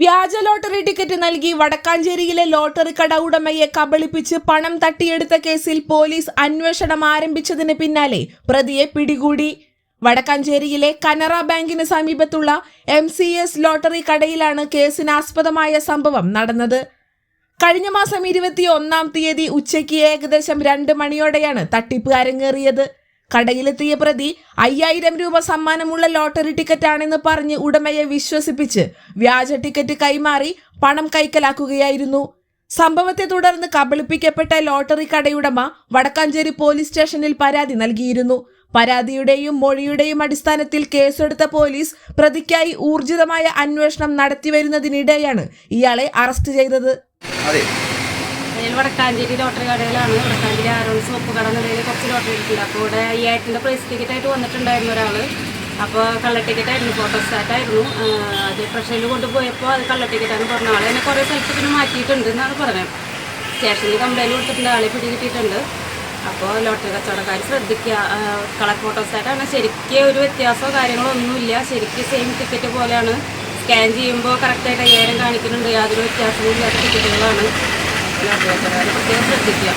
വ്യാജ lottery ticket നൽകി വടക്കാഞ്ചേരിയിലെ lottery കട ഉടമയെ കബളിപ്പിച്ച് പണം തട്ടിയെടുത്ത കേസിൽ പോലീസ് അന്വേഷണം ആരംഭിച്ചതിന് പിന്നാലെ പ്രതിയെ പിടികൂടി. വടക്കാഞ്ചേരിയിലെ കനറ ബാങ്കിന് സമീപത്തുള്ള എം സി എസ് ലോട്ടറി കടയിലാണ് കേസിനാസ്പദമായ സംഭവം നടന്നത്. കഴിഞ്ഞ മാസം ഇരുപത്തി ഒന്നാം തീയതി ഉച്ചയ്ക്ക് ഏകദേശം രണ്ട് മണിയോടെയാണ് തട്ടിപ്പ് അരങ്ങേറിയത്. കടയിലെത്തിയ പ്രതി അയ്യായിരം രൂപ സമ്മാനമുള്ള ലോട്ടറി ടിക്കറ്റാണെന്ന് പറഞ്ഞ് ഉടമയെ വിശ്വസിപ്പിച്ച് വ്യാജ ടിക്കറ്റ് കൈമാറി പണം കൈക്കലാക്കുകയായിരുന്നു. സംഭവത്തെ തുടർന്ന് കബളിപ്പിക്കപ്പെട്ട ലോട്ടറി കടയുടമ വടക്കാഞ്ചേരി പോലീസ് സ്റ്റേഷനിൽ പരാതി നൽകിയിരുന്നു. പരാതിയുടെയും മൊഴിയുടെയും അടിസ്ഥാനത്തിൽ കേസെടുത്ത പോലീസ് പ്രതിക്കായി ഊർജിതമായ അന്വേഷണം നടത്തിവരുന്നതിനിടെയാണ് ഇയാളെ അറസ്റ്റ് ചെയ്തത്. അതിൽ വടക്കാഞ്ചേരി ലോട്ടറി കടയിലാണ് വടക്കാഞ്ചേരി ആരോൺ സോപ്പ് കട നിലയിൽ കുറച്ച് ലോട്ടറി എടുത്തിട്ടുണ്ട്. അപ്പോൾ ഇവിടെ അയ്യായിരത്തിന്റെ പ്രൈസ് ടിക്കറ്റ് ആയിട്ട് വന്നിട്ടുണ്ടായിരുന്നു ഒരാൾ. അപ്പോൾ കള്ള ടിക്കറ്റ് ആയിരുന്നു ഫോട്ടോസ്റ്റാറ്റ് ആയിരുന്നു. ആഹ് അത് പ്രഷറിൽ കൊണ്ടുപോയപ്പോൾ അത് കള്ള ടിക്കറ്റാണ് പറഞ്ഞ ആൾ എന്നെ കുറേ സ്ഥലത്തിന് മാറ്റിയിട്ടുണ്ട് എന്നാണ് പറഞ്ഞത്. സ്റ്റേഷനിൽ കംപ്ലൈന്റ് കൊടുത്തിട്ടുണ്ട് ആളെ പിടി കിട്ടിയിട്ടുണ്ട് അപ്പോൾ ലോട്ടറി കച്ചവടക്കാർ ശ്രദ്ധിക്കുക. കളർ ഫോട്ടോസ്റ്റാറ്റാണ് ശരിക്കും ഒരു വ്യത്യാസമോ കാര്യങ്ങളോ ഒന്നുമില്ല. ശരിക്കും സെയിം ടിക്കറ്റ് പോലെയാണ്. സ്കാൻ ചെയ്യുമ്പോൾ കറക്റ്റായിട്ട് അയ്യായിരം കാണിക്കുന്നുണ്ട്. യാതൊരു വ്യത്യാസവും ഇല്ലാത്ത ടിക്കറ്റുകളാണ് ലോട്ടറി കച്ചവടക്കാർ പ്രത്യേകം ശ്രദ്ധിക്കുക